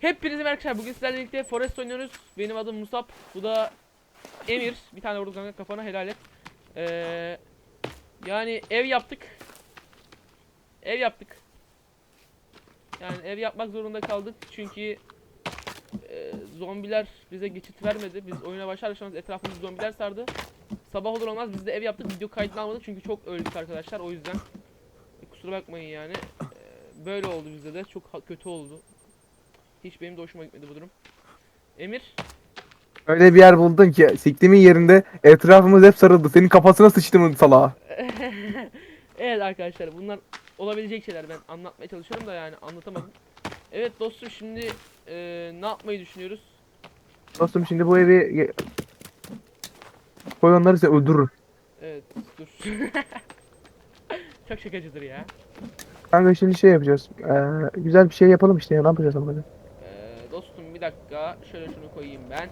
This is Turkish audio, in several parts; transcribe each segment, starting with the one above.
Hepinize merhaba arkadaşlar. Bugün sizlerle birlikte Forest oynuyoruz. Benim adım Musab. Bu da Emir. Bir tane vurdum kanka kafana helal et. Ee, yani ev yaptık. Ev yaptık. Yani ev yapmak zorunda kaldık çünkü e, zombiler bize geçit vermedi. Biz oyuna başlar başlamaz etrafımızı zombiler sardı. Sabah olur olmaz biz de ev yaptık. Video kaydını almadık çünkü çok öldük arkadaşlar. O yüzden e, kusura bakmayın yani. Ee, böyle oldu bizde de. Çok kötü oldu. Hiç benim de hoşuma gitmedi bu durum. Emir. Öyle bir yer buldun ki siktimin yerinde etrafımız hep sarıldı. Senin kafasına sıçtım salağa. evet arkadaşlar bunlar olabilecek şeyler. Ben anlatmaya çalışıyorum da yani anlatamadım. Evet dostum şimdi eee, ne yapmayı düşünüyoruz? Dostum şimdi bu evi koy onları öldürür. Evet dur. Çok şakacıdır ya. Kanka şimdi şey yapacağız. Ee, güzel bir şey yapalım işte ya ne yapacağız ama bir dakika şöyle şunu koyayım ben.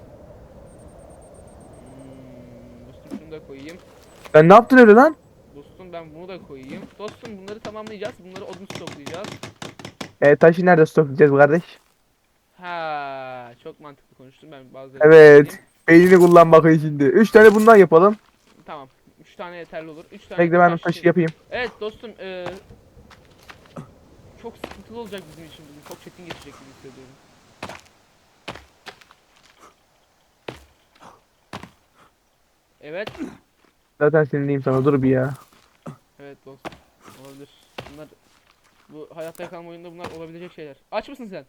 Hmm, dostum şunu da koyayım. Sen ne yaptın öyle lan? Dostum ben bunu da koyayım. Dostum bunları tamamlayacağız. Bunları odun stoklayacağız. Ee, taşı nerede stoklayacağız kardeş? Ha, çok mantıklı konuştum ben bazıları. Evet. Beynini kullan bakayım şimdi. Üç tane bundan yapalım. Tamam. 3 tane yeterli olur. 3 tane. Bekle ben taş taşı yapayım. Evet dostum eee çok sıkıntılı olacak bizim için bugün. Çok çetin geçecek gibi hissediyorum. Evet. Zaten sinirliyim sana dur bir ya. Evet dostum. Olabilir. Bunlar bu hayatta kalma oyununda bunlar olabilecek şeyler. Aç mısın sen?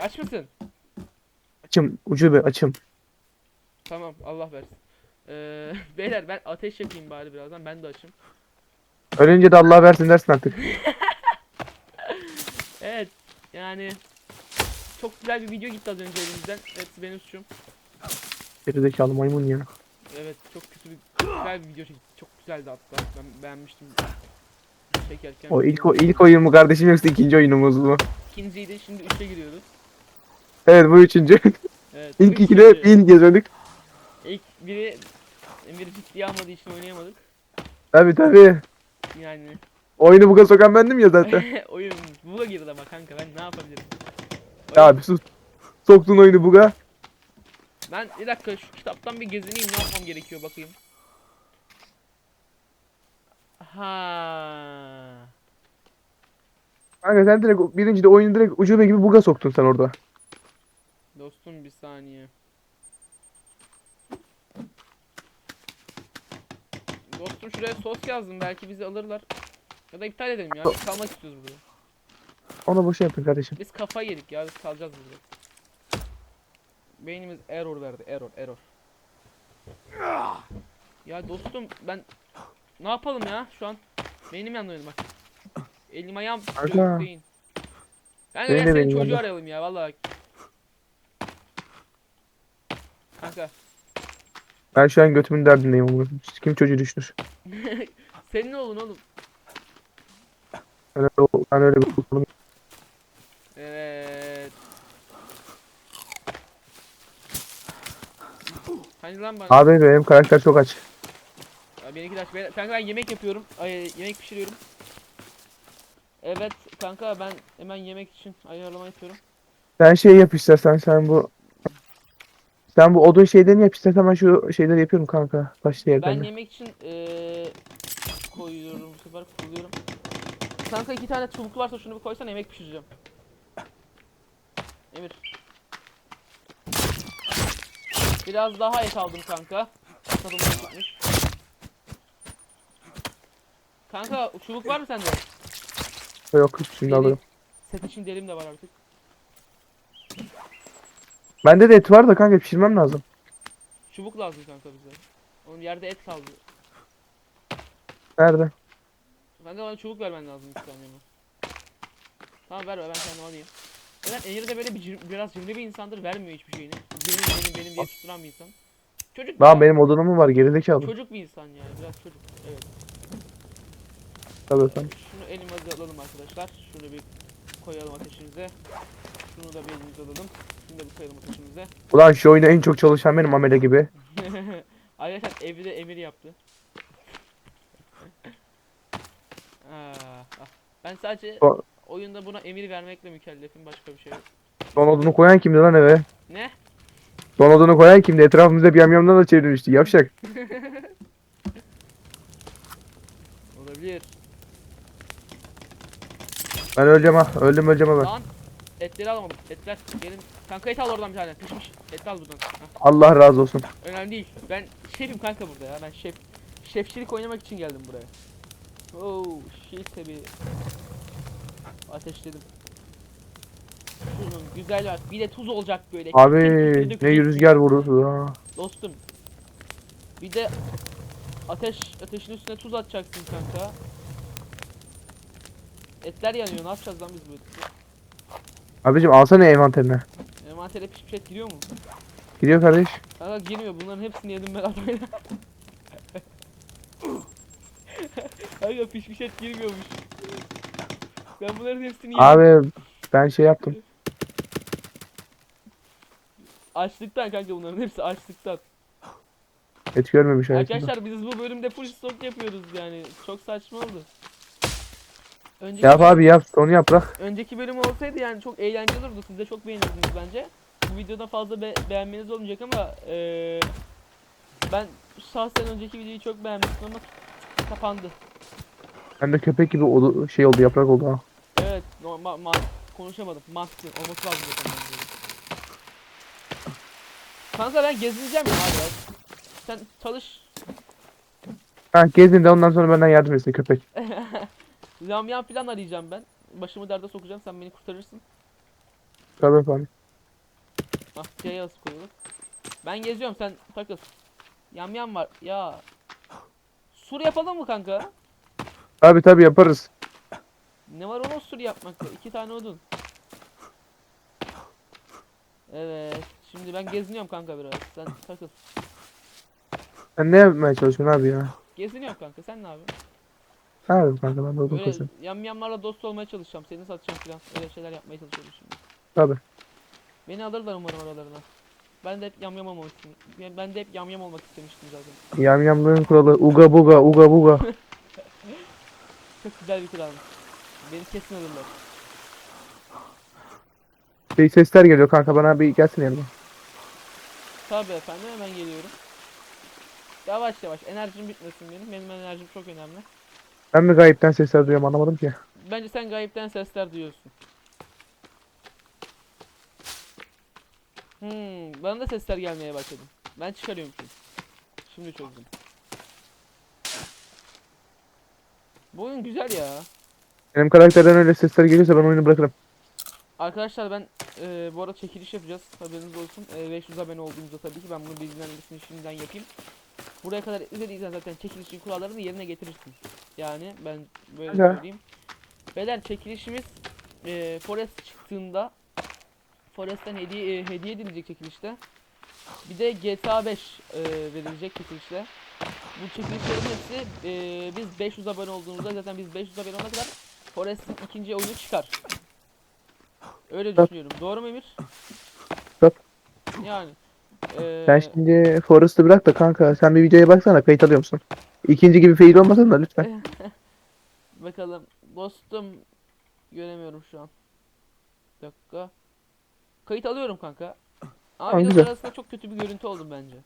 Aç mısın? Açım ucube açım. Tamam Allah versin. Eee beyler ben ateş yakayım bari birazdan. Ben de açım. Ölünce de Allah versin dersin artık. Evet. Yani çok güzel bir video gitti az önce elimizden. Hepsi benim suçum. Gerizekalı maymun ya. Evet çok kötü bir güzel bir video çektik. Çok güzeldi hatta. Ben beğenmiştim. Çekerken. O ilk o ilk oyun mu kardeşim yoksa ikinci oyunumuz mu? İkinciydi şimdi üçe giriyoruz. Evet bu üçüncü. Evet. İlk ikide üçüncü. bin geziyorduk. İlk biri Emir ciddiye almadığı için oynayamadık. Tabi tabi. Yani Oyunu buga sokan bendim ya zaten. oyun buga girdi ama kanka ben ne yapabilirim? ya Oyun- abi sus. Soktun oyunu buga. Ben bir dakika şu kitaptan bir gezineyim ne yapmam gerekiyor bakayım. Ha. Kanka sen direkt birinci de oyunu direkt ucube gibi buga soktun sen orada. Dostum bir saniye. Dostum şuraya sos yazdım belki bizi alırlar. Ya da iptal edelim ya biz kalmak istiyoruz burada. Onu boşa yapın kardeşim. Biz kafayı yedik ya biz kalacağız burada. Beynimiz error verdi error error. Ya dostum ben ne yapalım ya şu an beynim benim bak. Elim ayağım yok değil. Ben Benim de de senin çocuğu yandı. arayalım ya vallahi. Kanka Ben şu an götümün derdindeyim oğlum. Kim çocuğu düşünür? senin oğlun oğlum. Ben öyle, ben öyle bir kullanım. Evet. Hani lan bana. Abi benim karakter çok aç. Ya benimki de aç. Ben- Kanka ben yemek yapıyorum. Ay, yemek pişiriyorum. Evet kanka ben hemen yemek için ayarlama yapıyorum. Sen şey yap istersen sen bu sen bu odun şeylerini yap istersen ben şu şeyleri yapıyorum kanka. Taşlı Ben yemek için eee koyuyorum bu sefer koyuyorum. Kanka iki tane çubuk varsa şunu bir koysan yemek pişireceğim. Emir. Biraz daha et aldım kanka. Kanka çubuk var mı sende? Yok şimdi Deri- alırım. Set için derim de var artık. Bende de et var da kanka pişirmem lazım. Çubuk lazım kanka bize. Onun yerde et kaldı. Nerede? Kanka bana çubuk vermen lazım iki tane ama. Tamam ver ver ben kendim alayım. Neden Emir de böyle bir biraz cimri bir insandır vermiyor hiçbir şeyini. Benim benim benim diye tutturan bir insan. Çocuk ya. benim odunum var gerizekalı. Çocuk bir insan yani biraz çocuk. Evet. Tabii tabii. Şunu elimize alalım arkadaşlar. Şunu bir koyalım ateşimize. Şunu da bir elimize alalım. Şunu da bir koyalım ateşimize. Ulan şu oyuna en çok çalışan benim amele gibi. Arkadaşlar evi de Emir yaptı. Ah, ah. Ben sadece O- oyunda buna emir vermekle mükellefim başka bir şey yok. Son odunu koyan kimdi lan eve? Ne? Son odunu koyan kimdi? Etrafımızda bir yamyamdan da çevrilmişti. Yavşak. Olabilir. Ben öleceğim ha. Öldüm öleceğim ha ben. Lan etleri alamadım. Etler gelin. Kanka et al oradan bir tane. Pişmiş. Et al buradan. Hah, Allah razı olsun. önemli değil. Ben şefim kanka burada ya. Ben şef. Şefçilik oynamak için geldim buraya. Oh shit tabi. Ateşledim. Tuzun güzel var. Bir de tuz olacak böyle. Abi ne dökeceksin. rüzgar vurdu ha. Dostum. Bir de ateş ateşin üstüne tuz atacaksın kanka. Etler yanıyor. Ne yapacağız lan biz bu eti? Abicim alsana envanterine. Envantere pişmiş et giriyor mu? Gidiyor kardeş. Kanka girmiyor. Bunların hepsini yedim ben adayla. Kanka pişmiş et girmiyormuş. Ben bunların hepsini yedim. Abi ben şey yaptım. Açlıktan kanka bunların hepsi açlıktan. Et görmemiş hayatımda. Arkadaşlar biz bu bölümde full stok yapıyoruz yani. Çok saçma oldu. Önceki Yap abi yap. Onu yap bırak. Önceki bölüm olsaydı yani çok eğlenceli olurdu. Siz de çok beğenirdiniz bence. Bu videoda fazla be- beğenmeniz olmayacak ama eee ben şahsen önceki videoyu çok beğenmiştim ama kapandı. Ben de köpek gibi oldu, şey oldu yaprak oldu ha. Evet, normal ma konuşamadım. Mantıklı olması lazım zaten bence. Kanka ben gezineceğim ya abi. Sen çalış. Ha gezin de ondan sonra benden yardım etsin köpek. Yamyam falan arayacağım ben. Başımı derde sokacağım sen beni kurtarırsın. Tabii efendim. Ah C'ye asıp koyalım. Ben geziyorum sen takıl. Yamyam var ya. Sur yapalım mı kanka? Tabii tabii yaparız. Ne var ona sur yapmakta? İki tane odun. Evet. Şimdi ben geziniyorum kanka biraz. Sen takıl. Sen ne yapmaya çalışıyorsun abi ya? Geziniyorum kanka. Sen ne yapıyorsun? Ne yapayım kanka ben de odun Böyle kasıyorum. yamyamlarla dost olmaya çalışacağım. Seni satacağım falan. Öyle şeyler yapmaya çalışıyorum şimdi. Tabii. Beni alırlar umarım aralarına. Ben de hep yamyam olmak istedim. Ben de hep yamyam olmak istemiştim zaten. Yamyamlığın kuralı uga buga uga buga. Çok güzel bir kuralmış. Beni kesin alırlar. Bir sesler geliyor kanka bana bir gelsin yanıma. Tabii efendim hemen geliyorum. Yavaş yavaş enerjim bitmesin benim. Benim enerjim çok önemli. Ben mi gayipten sesler duyuyorum anlamadım ki. Bence sen gayipten sesler duyuyorsun. Hmm, bana da sesler gelmeye başladı. Ben çıkarıyormuşum. Şimdi çözdüm. Bu oyun güzel ya. Benim karakterden öyle sesler geliyorsa ben oyunu bırakırım. Arkadaşlar ben e, bu arada çekiliş yapacağız. Haberiniz olsun. E, 500 abone olduğumuzda tabii ki ben bunun bilgilendirmesini şimdiden yapayım. Buraya kadar izlediysen zaten çekilişin kurallarını yerine getirirsin. Yani ben böyle Aga. söyleyeyim. Beyler çekilişimiz e, Forest çıktığında Forest'ten hediye e, hediye edilecek çekilişte. Bir de GTA 5 e, verilecek çekilişte. Bu çekilişlerin hepsi e, biz 500 abone olduğumuzda zaten biz 500 abone olana kadar Forest'in ikinci oyunu çıkar. Öyle düşünüyorum. Doğru mu Emir? Tabii. Yani. e, Sen şimdi Forrest'ı bırak da kanka sen bir videoya baksana kayıt alıyor musun? İkinci gibi fail olmasın da lütfen. Bakalım. Dostum göremiyorum şu an. Bir dakika. Kayıt alıyorum kanka. Videolar güzel. arasında çok kötü bir görüntü oldum bence.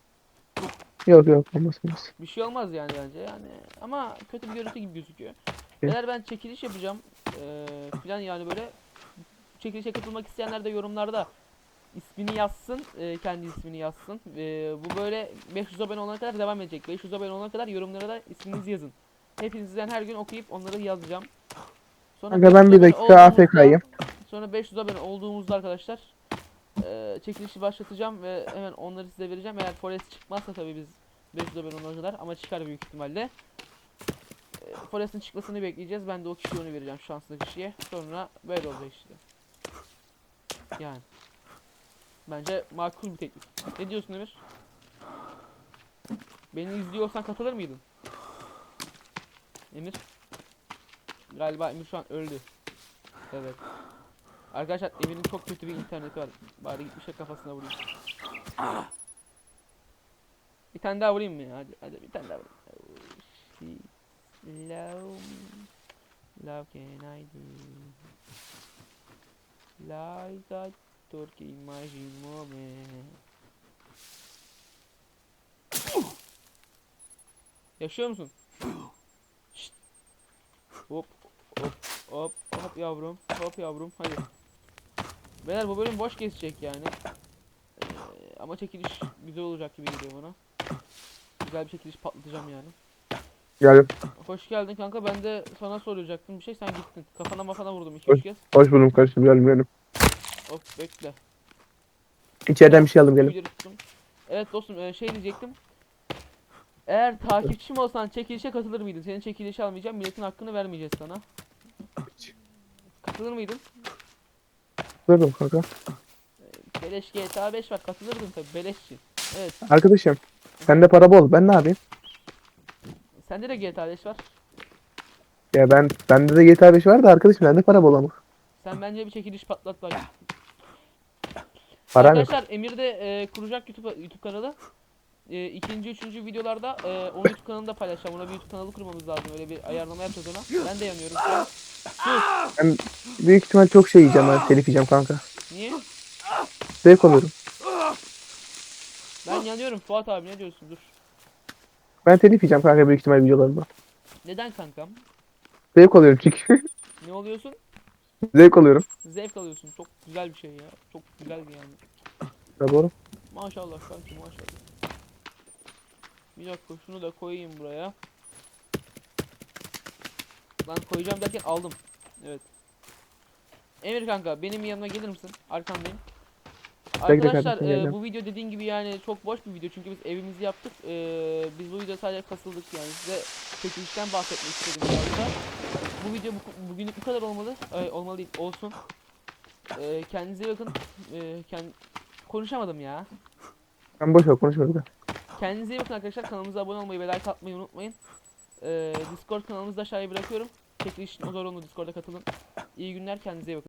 Yok yok olmaz olmaz. Bir şey olmaz yani bence yani. Ama kötü bir görüntü gibi gözüküyor. Evet. Eğer ben çekiliş yapacağım eee filan yani böyle çekilişe katılmak isteyenler de yorumlarda ismini yazsın, eee, kendi ismini yazsın. Eee, bu böyle 500 abone olana kadar devam edecek. 500 abone olana kadar yorumlara da isminizi yazın. Hepinizden her gün okuyup onları yazacağım. Sonra Kanka ben 500 bir dakika AFK'yım. Sonra 500 abone olduğumuzda arkadaşlar eee, çekilişi başlatacağım ve hemen onları size vereceğim. Eğer Forest çıkmazsa tabii biz 500 abone olana kadar ama çıkar büyük ihtimalle. Eee, Forest'in çıkmasını bekleyeceğiz. Ben de o kişiye onu vereceğim şanslı kişiye. Sonra böyle olacak işte. Yani. Bence makul bir teklif. Ne diyorsun Emir? Beni izliyorsan katılır mıydın? Emir? Galiba Emir şu an öldü. Evet. Arkadaşlar Emir'in çok kötü bir interneti var. Bari gitmiş de kafasına vurayım. Ah! Bir tane daha vurayım mı ya? Hadi, hadi bir tane daha vurayım. Slow. Love can I do? Like that Turkey imagine moment. Yaşıyor musun? Şşt. Hop hop hop hop yavrum hop yavrum hadi. Beyler bu bölüm boş geçecek yani. Ee, ama çekiliş güzel olacak gibi geliyor bana. Güzel bir çekiliş patlatacağım yani. Geldim. Hoş geldin kanka. Ben de sana soracaktım bir şey. Sen gittin. Kafana mafana vurdum 2-3 Hoş- kez. Hoş buldum kardeşim. Geldim geldim. Hop bekle. İçeriden bir şey aldım geldim. Tuttum. Evet dostum e, şey diyecektim. Eğer takipçim olsan çekilişe katılır mıydın? Senin çekilişe almayacağım. Milletin hakkını vermeyeceğiz sana. Katılır mıydın? Durdum kanka. Beleş GTA 5 var. Katılırdın tabi. Beleşçi. Evet. Arkadaşım. Sende para bol. Ben ne yapayım? Sende de GTA 5 var. Ya ben bende de GTA 5 var da arkadaşım bende para bol ama. Sen bence bir çekiliş patlat bak. Param yok. Arkadaşlar Emir de e, kuracak YouTube YouTube kanalı. E, ikinci, üçüncü videolarda e, onun YouTube kanalında paylaşacağım. Ona bir YouTube kanalı kurmamız lazım. Öyle bir ayarlama yapacağız ona. Ben de yanıyorum şu an. Sus. Büyük ihtimal çok şey yiyeceğim ben. Telif yiyeceğim kanka. Niye? Zevk alıyorum. Ben yanıyorum Fuat abi ne diyorsun? Dur. Ben telif yiyeceğim kanka büyük ihtimal videolarımda. Neden kankam? Zevk alıyorum çünkü. Ne oluyorsun? Zevk alıyorum. Zevk alıyorsun. Çok güzel bir şey ya. Çok güzel yani. Ya doğru. Maşallah kanki maşallah. Bir dakika şunu da koyayım buraya. Lan koyacağım derken aldım. Evet. Emir kanka benim yanıma gelir misin? Arkandayım. Bekle Arkadaşlar kardeşim, e, bu video dediğin gibi yani çok boş bir video çünkü biz evimizi yaptık. E, biz bu videoda sadece kasıldık yani size çekilişten bahsetmek istedim biraz. Bu video bu, bugünlük bu kadar olmalı. E, olmalı değil olsun. E, kendinize bakın. E, kend... Konuşamadım ya. Ben boş ver konuşma. Kendinize iyi bakın arkadaşlar. Kanalımıza abone olmayı ve like atmayı unutmayın. Ee, Discord kanalımızı da aşağıya bırakıyorum. Çekiliş o zorunlu Discord'a katılın. İyi günler kendinize iyi bakın.